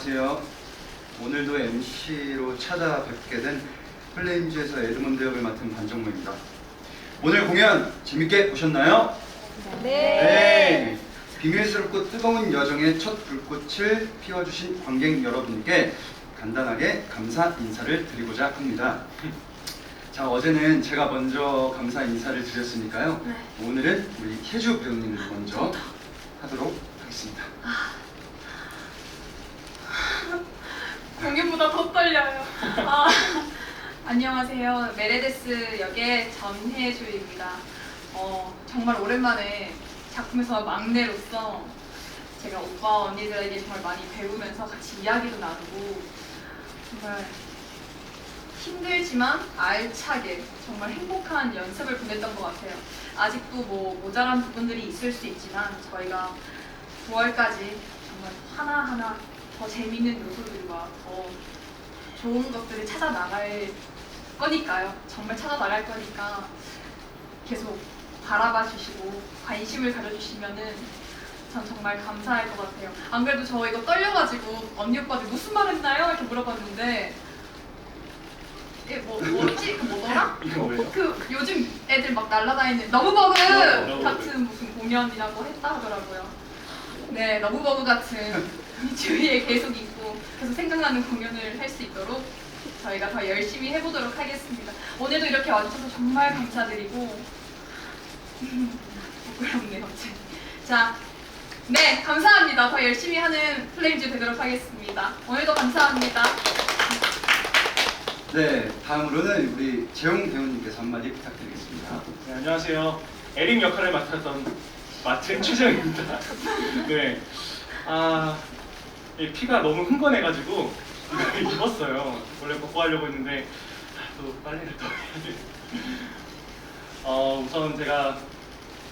안녕하세요. 오늘도 MC로 찾아뵙게 된 플레임즈에서 에드먼드 역을 맡은 반정무입니다. 오늘 공연 재밌게 보셨나요? 네. 비밀스럽고 뜨거운 여정의 첫 불꽃을 피워주신 관객 여러분께 간단하게 감사 인사를 드리고자 합니다. 자 어제는 제가 먼저 감사 인사를 드렸으니까요. 오늘은 우리 혜주 배우님을 먼저 하도록 하겠습니다. 떨려요. 아, 안녕하세요. 메레데스 역의 전혜주입니다. 어, 정말 오랜만에 작품에서 막내로서 제가 오빠 언니들에게 정말 많이 배우면서 같이 이야기도 나누고 정말 힘들지만 알차게 정말 행복한 연습을 보냈던 것 같아요. 아직도 뭐 모자란 부분들이 있을 수 있지만 저희가 9월까지 정말 하나하나 더 재밌는 요소들과 더 좋은 것들을 찾아 나갈 거니까요. 정말 찾아 나갈 거니까 계속 바라봐 주시고 관심을 가져주시면은 전 정말 감사할 것 같아요. 안 그래도 저 이거 떨려가지고 언니 오빠들 무슨 말 했나요? 이렇게 물어봤는데 이게 뭐 뭐지? 그 뭐더라? 이거 왜요? 그 요즘 애들 막 날라다니는 러브버그 러브버그. 같은 무슨 공연이라고 했다 하더라고요. 네, 러브버그 같은 이 주위에 계속 있고 계속 생각나는 공연을 할 수 있도록 저희가 더 열심히 해보도록 하겠습니다. 오늘도 이렇게 와주셔서 정말 감사드리고 부끄럽네요. 자, 네, 감사합니다. 더 열심히 하는 플레임즈 되도록 하겠습니다. 오늘도 감사합니다. 네, 다음으로는 우리 재용 배우님께서 한마디 부탁드리겠습니다. 네, 안녕하세요. 에릭 역할을 맡았던 맡은 최정입니다. 네. 아, 이 피가 너무 흥건해가지고 입었어요. 원래 벗고 하려고 했는데 아, 또 빨래를 또 해야 돼. 어, 우선 제가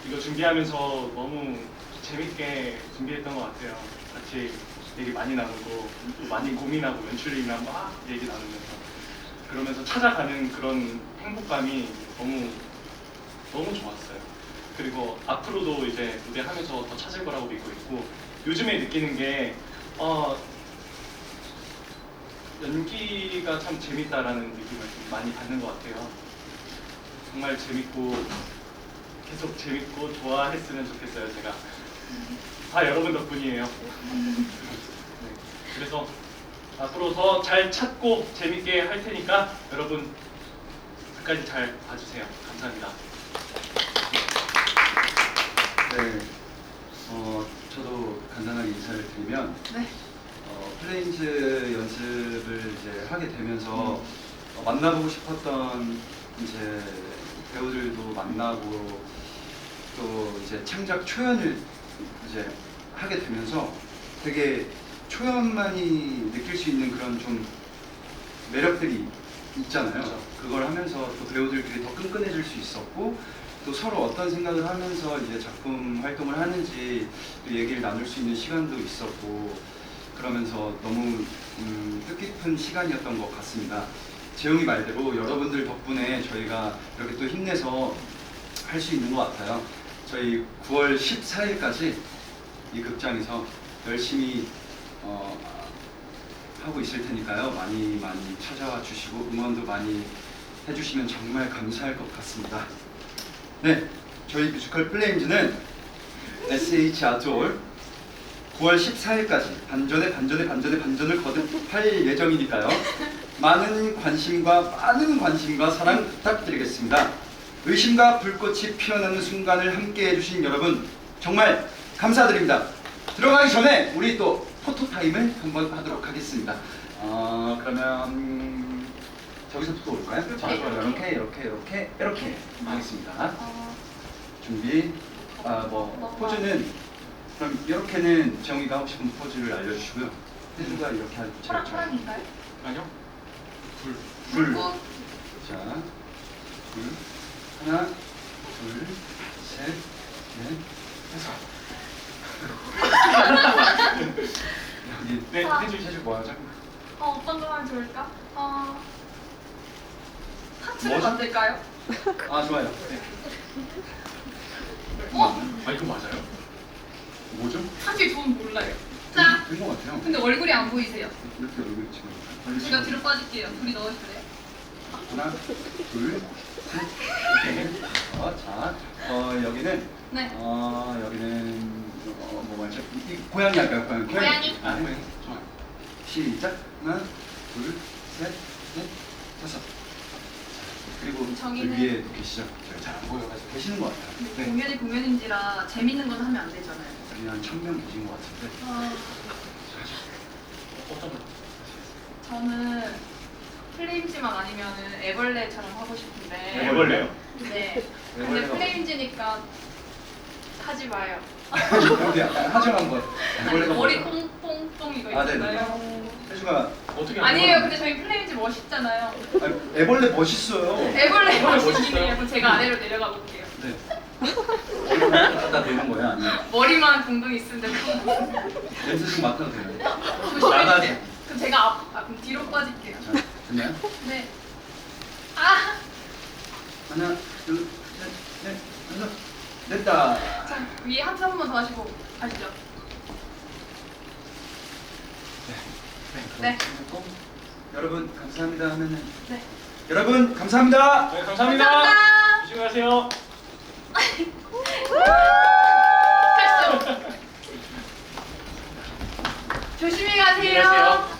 이거 준비하면서 너무 재밌게 준비했던 것 같아요. 같이 얘기 많이 나누고 또 많이 고민하고 연출이랑 막 얘기 나누면서 그러면서 찾아가는 그런 행복감이 너무 너무 좋았어요. 그리고 앞으로도 이제 무대 하면서 더 찾을 거라고 믿고 있고 요즘에 느끼는 게 어, 연기가 참 재밌다라는 느낌을 좀 많이 받는 것 같아요. 정말 재밌고 계속 재밌고 좋아했으면 좋겠어요. 제가 다 여러분 덕분이에요. 네, 그래서 앞으로 더 잘 찾고 재밌게 할 테니까 여러분 끝까지 잘 봐주세요. 감사합니다. 네, 어, 저도 간단하게 인사를 드리면 네. 어, 플레인즈 연습을 이제 하게 되면서 어, 만나보고 싶었던 이제 배우들도 만나고 또 이제 창작 초연을 이제 하게 되면서 되게 초연만이 느낄 수 있는 그런 좀 매력들이 있잖아요. 그렇죠. 그걸 하면서 또 배우들끼리 더 끈끈해질 수 있었고 또 서로 어떤 생각을 하면서 이제 작품 활동을 하는지 또 얘기를 나눌 수 있는 시간도 있었고 그러면서 너무 음, 뜻깊은 시간이었던 것 같습니다. 재웅이 말대로 여러분들 덕분에 저희가 이렇게 또 힘내서 할 수 있는 것 같아요. 저희 9월 14일까지 이 극장에서 열심히 어, 하고 있을 테니까요. 많이 많이 찾아와 주시고 응원도 많이 해주시면 정말 감사할 것 같습니다. 네, 저희 뮤지컬 플레임즈는 SH 아트홀 9월 14일까지 반전에 반전에 반전에 반전을 거듭할 예정이니까요. 많은 관심과 많은 관심과 사랑 부탁드리겠습니다. 의심과 불꽃이 피어나는 순간을 함께 해주신 여러분 정말 감사드립니다. 들어가기 전에 우리 또 포토 타임을 한번 하도록 하겠습니다. 어, 그러면 음, 저기서부터 올까요? 자, 이렇게 이렇게 이렇게 이렇게 하겠습니다. 어, 준비. 아, 뭐 포즈는 그럼 이렇게는 정이가 하고 싶은 포즈를 알려주시고요. 혜주가 이렇게 할 호랑, 자, 호랑인가요? 아니요? 불. 둘. 어, 자, 둘, 하나, 둘, 셋, 넷, 다섯. 여기 네, 아. 해주 뭐 하자? 어, 어떤 거 하면 좋을까? 어, 뭐죠? 만들까요? 아 좋아요. 네. 어? 아 이거 맞아요? 뭐죠? 사실 저는 몰라요. 자, 된것 같아요. 근데 얼굴이 안 보이세요. 이렇게 얼굴 지금 벌리 제가 뒤로 빠질게요. 둘이 넣어줄래요? 하나, 둘, 셋, 이렇게. 어, 자, 어, 여기는 네. 어, 여기는 어, 뭐 맞죠? 이, 이 고양이 할까요? 고양이. 고양이. 아, 고양이. 좋아요. 시작. 하나, 둘, 셋, 넷, 다섯. 그리고 정의는- 그 위에 또 계시죠? 제가 잘안 보여가지고 계시는 것 같아요. 근데 네. 공연이 공연인지라 재밌는 건 하면 안 되잖아요. 한 천명 계신 것 같은데. 아, 어떤 거? 저는 플레임즈만 아니면은 애벌레처럼 하고 싶은데. 애벌레요? 네. 근데 애벌레가 플레임즈니까 하지 마요. 여기 약간 하정한 것. 아니, 머리? 뽕뽕뽕 이거 아, 네네. 있잖아요. 혜주가 어떻게 아니에요. 근데 저희 플레임즈 멋있잖아요. 아니, 애벌레 멋있어요. 애벌레 애벌레 멋있어요? 그럼 제가 아래로 내려가 볼게요. 네. 얼굴 갖다 대는 거야? 아니면 머리만 동동 있으면 되고. 냄새 좀 맡아도 되나요? 조심해주세요. 그럼 제가 앞, 아, 그럼 뒤로 빠질게요. 자, 됐나요? 네. 아! 하나, 둘, 셋, 넷, 다섯, 됐다. 자, 위에 하트 한번 더 하시고 가시죠. 네. 여러분 감사합니다 하면은 네. 여러분 감사합니다. 네, 감사합니다. 감사합니다. 조심히 가세요. 조심히 가세요.